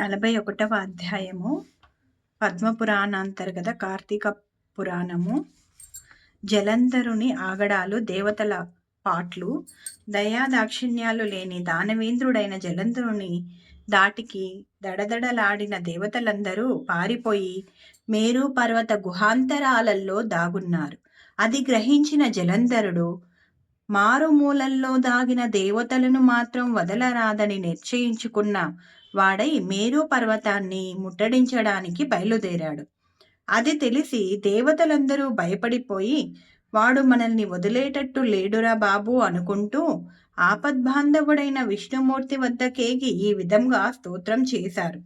నలభై ఒకటవ అధ్యాయము పద్మపురాణాంతర్గత కార్తీక పురాణము. జలంధరుని ఆగడాలు దేవతల పాట్లు దయాదాక్షిణ్యాలు లేని దానవేంద్రుడైన జలంధరుని దాటికి దడదడలాడిన దేవతలందరూ పారిపోయి మేరు పర్వత గుహాంతరాలల్లో దాగున్నారు. అది గ్రహించిన జలంధరుడు మారుమూలల్లో దాగిన దేవతలను మాత్రం వదలరాదని నిశ్చయించుకున్న వాడై మేరు పర్వతాన్ని ముట్టడించడానికి బయలుదేరాడు. అది తెలిసి దేవతలందరూ భయపడిపోయి వాడు మనల్ని వదిలేటట్టు లేడురా బాబు అనుకుంటూ ఆపద్బాంధవుడైన విష్ణుమూర్తి వద్దకేగి ఈ విధంగా స్తోత్రం చేశారు.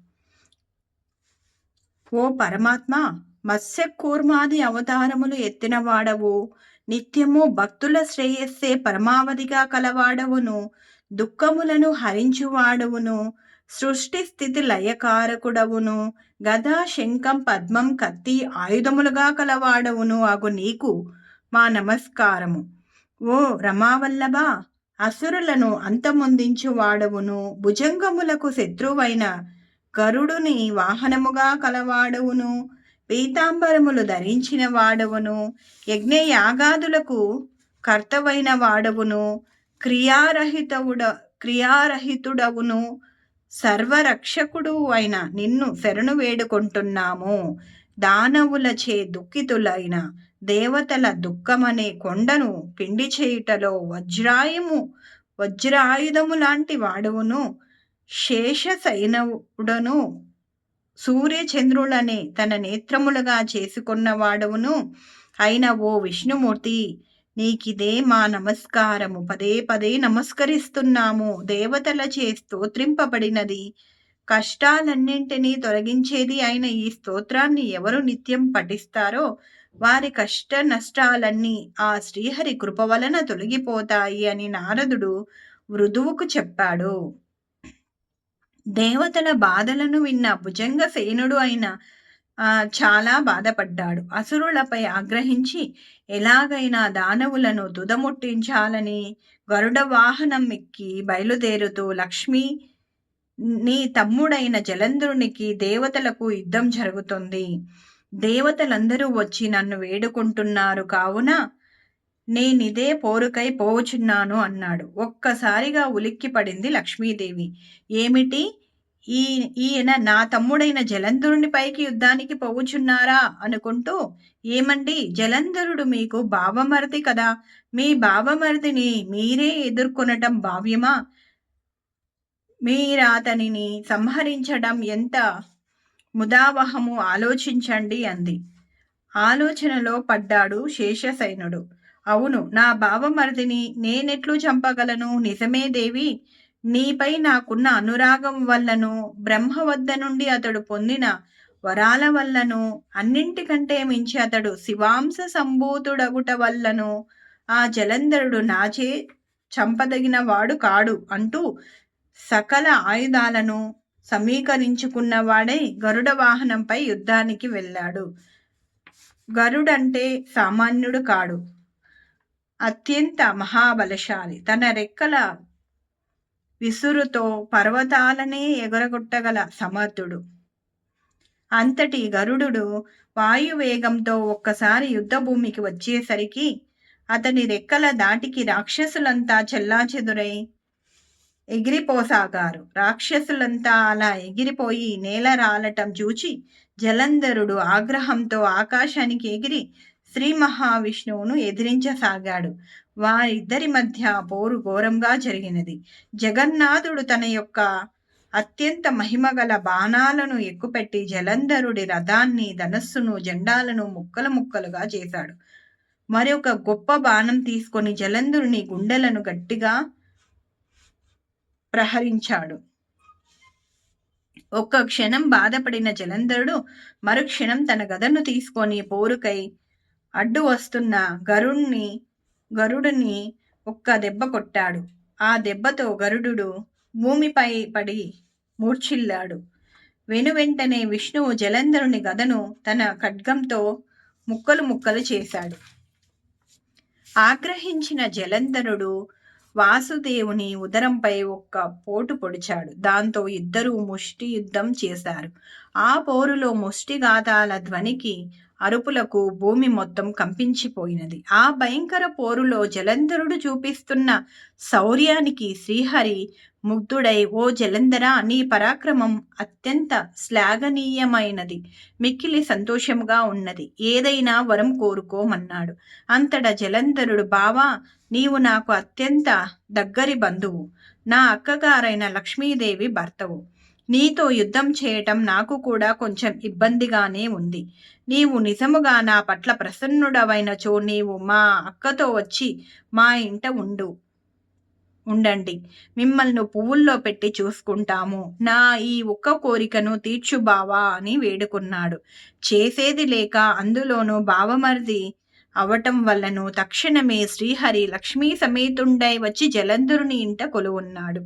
ఓ పరమాత్మ మత్స్య కూర్మాది అవతారములు ఎత్తినవాడవు. నిత్యము భక్తుల శ్రేయస్సే పరమావధిగా కలవాడవును. దుఃఖములను హరించువాడవును. సృష్టి స్థితి లయకారకుడవును. గదా శంఖం పద్మం కత్తి ఆయుధములుగా కలవాడవును అగు నీకు మా నమస్కారము. ఓ రమావల్లభ అసురులను అంతమొందించువాడవును భుజంగములకు శత్రువైన గరుడుని వాహనముగా కలవాడవును. పీతాంబరములు ధరించిన వాడవును. యజ్ఞయాగాదులకు కర్తవైన వాడవును. క్రియారహితవుడ క్రియారహితుడవును. సర్వరక్షకుడు అయిన నిన్ను శరణు వేడుకుంటున్నాము. దానవులచే దుఃఖితులైన దేవతల దుఃఖమనే కొండను పిండి చేయుటలో వజ్రాయుము వజ్రాయుధము లాంటి వాడువును శేష సైనవుడను సూర్యచంద్రులనే తన నేత్రములుగా చేసుకున్న వాడవును అయిన ఓ విష్ణుమూర్తి నీకిదే మా నమస్కారము. పదే పదే నమస్కరిస్తున్నాము. దేవతలచే స్తోత్రింపబడినది. కష్టాలన్నింటినీ తొలగించేది అయిన ఈ స్తోత్రాన్ని ఎవరు నిత్యం పఠిస్తారో వారి కష్ట నష్టాలన్నీ ఆ శ్రీహరి కృప వలన తొలగిపోతాయి అని నారదుడు మృదువుకు చెప్పాడు. దేవతల బాధలను విన్న భుజంగ సేనుడు అయిన చాలా బాధపడ్డాడు. అసురులపై ఆగ్రహించి ఎలాగైనా దానవులను దుదముట్టించాలని గరుడ వాహనం ఎక్కి బయలుదేరుతూ లక్ష్మి నీ తమ్ముడైన జలంధ్రునికి దేవతలకు యుద్ధం జరుగుతుంది. దేవతలందరూ వచ్చి నన్ను వేడుకుంటున్నారు కావున నేనిదే పోరుకై పోవుచున్నాను అన్నాడు. ఒక్కసారిగా ఉలిక్కి పడింది లక్ష్మీదేవి. ఏమిటి? ఈ ఈయన నా తమ్ముడైన జలంధరుని పైకి యుద్ధానికి పోవుచున్నారా? అనుకుంటూ ఏమండి? జలంధరుడు మీకు బావమరిది కదా? మీ బావమరిదిని మీరే ఎదుర్కొనటం భావ్యమా? మీరాతనిని సంహరించడం ఎంత ముదావహము? ఆలోచించండి అంది. ఆలోచనలో పడ్డాడు శేషసైనుడు అవును నా బావమరిదిని నేనెట్లు చంపగలను? నిజమే దేవి. నీపై నాకున్న అనురాగం వల్లను బ్రహ్మ వద్ద నుండి అతడు పొందిన వరాల వల్లను అన్నింటికంటే మించి అతడు శివాంశ సంభూతుడగుట వల్లను ఆ జలంధరుడు నాచే చంపదగిన వాడు కాడు అంటూ సకల ఆయుధాలను సమీకరించుకున్నవాడై గరుడ వాహనంపై యుద్ధానికి వెళ్ళాడు. గరుడంటే సామాన్యుడు కాడు. అత్యంత మహాబలశాలి. తన రెక్కల విసురుతో పర్వతాలనే ఎగరగొట్టగల సమర్థుడు. అంతటి గరుడు వాయువేగంతో ఒక్కసారి యుద్ధభూమికి వచ్చేసరికి అతని రెక్కల దాటికి రాక్షసులంతా చెల్లాచెదురై ఎగిరిపోసాగారు. రాక్షసులంతా అలా ఎగిరిపోయి నేల రాలటం చూచి జలంధరుడు ఆగ్రహంతో ఆకాశానికి ఎగిరి శ్రీ మహావిష్ణువును ఎదిరించసాగాడు. వారిద్దరి మధ్య పోరు ఘోరంగా జరిగినది. జగన్నాథుడు తన యొక్క అత్యంత మహిమగల బాణాలను ఎక్కుపెట్టి జలంధరుడి రథాన్ని ధనస్సును జెండాలను ముక్కలు ముక్కలుగా చేశాడు. మరొక గొప్ప బాణం తీసుకొని జలంధరుని గుండెలను గట్టిగా ప్రహరించాడు. ఒక్క క్షణం బాధపడిన జలంధరుడు మరుక్షణం తన గదను తీసుకొని పోరుకై అడ్డు వస్తున్న గరుణ్ణి గరుడుని ఒక్క దెబ్బ కొట్టాడు. ఆ దెబ్బతో గరుడు భూమిపై పడి మూర్ఛిల్లాడు. వెను వెంటనే విష్ణువు జలంధరుని గదను తన ఖడ్గంతో ముక్కలు ముక్కలు చేశాడు. ఆగ్రహించిన జలంధరుడు వాసుదేవుని ఉదరంపై ఒక్క పోటు పొడిచాడు. దాంతో ఇద్దరూ ముష్టి యుద్ధం చేశారు. ఆ పోరులో ముష్టిగాథాల ధ్వనికి అరుపులకు భూమి మొత్తం కంపించిపోయినది. ఆ భయంకర పోరులో జలంధరుడు చూపిస్తున్న శౌర్యానికి శ్రీహరి ముగ్ధుడై ఓ జలంధర నీ పరాక్రమం అత్యంత శ్లాఘనీయమైనది. మిక్కిలి సంతోషముగా ఉన్నది. ఏదైనా వరం కోరుకోమన్నాడు. అంతటా జలంధరుడు బావా నీవు నాకు అత్యంత దగ్గరి బంధువు. నా అక్కగారైన లక్ష్మీదేవి భర్తవు. నీతో యుద్ధం చేయటం నాకు కూడా కొంచెం ఇబ్బందిగానే ఉంది. నీవు నిజముగా నా పట్ల ప్రసన్నుడవైనచో నీవు మా అక్కతో వచ్చి మా ఇంట ఉండు. ఉండండి. మిమ్మల్ని పువ్వుల్లో పెట్టి చూసుకుంటాము. నా ఈ ఒక్క కోరికను తీర్చు బావా అని వేడుకున్నాడు. చేసేది లేక అందులోనూ బావమరిది అవటం వల్లను తక్షణమే శ్రీహరి లక్ష్మీ సమేతుండై వచ్చి జలంధరుని ఇంట కొలువున్నాడు.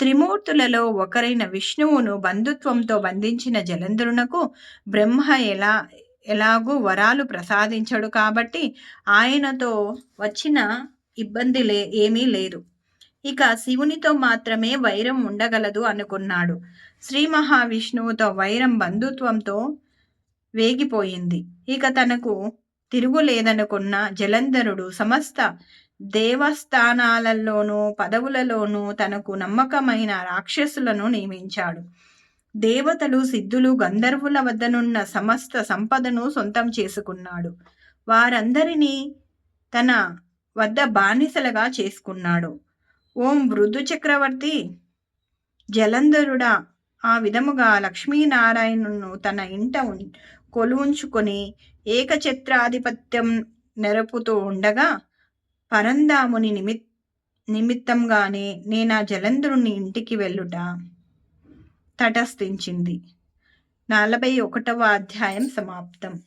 త్రిమూర్తులలో ఒకరైన విష్ణువును బంధుత్వంతో బంధించిన జలంధరునకు బ్రహ్మ ఎలా ఎలాగూ వరాలు ప్రసాదించడు కాబట్టి ఆయనతో వచ్చిన ఇబ్బంది లే ఏమీ లేదు. ఇక శివునితో మాత్రమే వైరం ఉండగలదు అనుకున్నాడు. శ్రీ మహావిష్ణువుతో వైరం బంధుత్వంతో వేగిపోయింది. ఇక తనకు తిరుగులేదనుకున్న జలంధరుడు సమస్త దేవస్థానాలలోనూ పదవులలోనూ తనకు నమ్మకమైన రాక్షసులను నియమించాడు. దేవతలు సిద్ధులు గంధర్వుల వద్దనున్న సమస్త సంపదను సొంతం చేసుకున్నాడు. వారందరినీ తన వద్ద బానిసలుగా చేసుకున్నాడు. ఓం మృదు చక్రవర్తి! జలంధరుడా! ఆ విధముగా లక్ష్మీనారాయణును తన ఇంట కొలువుంచుకొని ఏకఛత్రాధిపత్యం నెరపుతూ ఉండగా పరందాముని నిమిత్ నిమిత్తంగానే నేను ఆ జలంధరుని ఇంటికి వెళ్ళుట? తటస్థించింది. నలభై ఒకటవ అధ్యాయం సమాప్తం.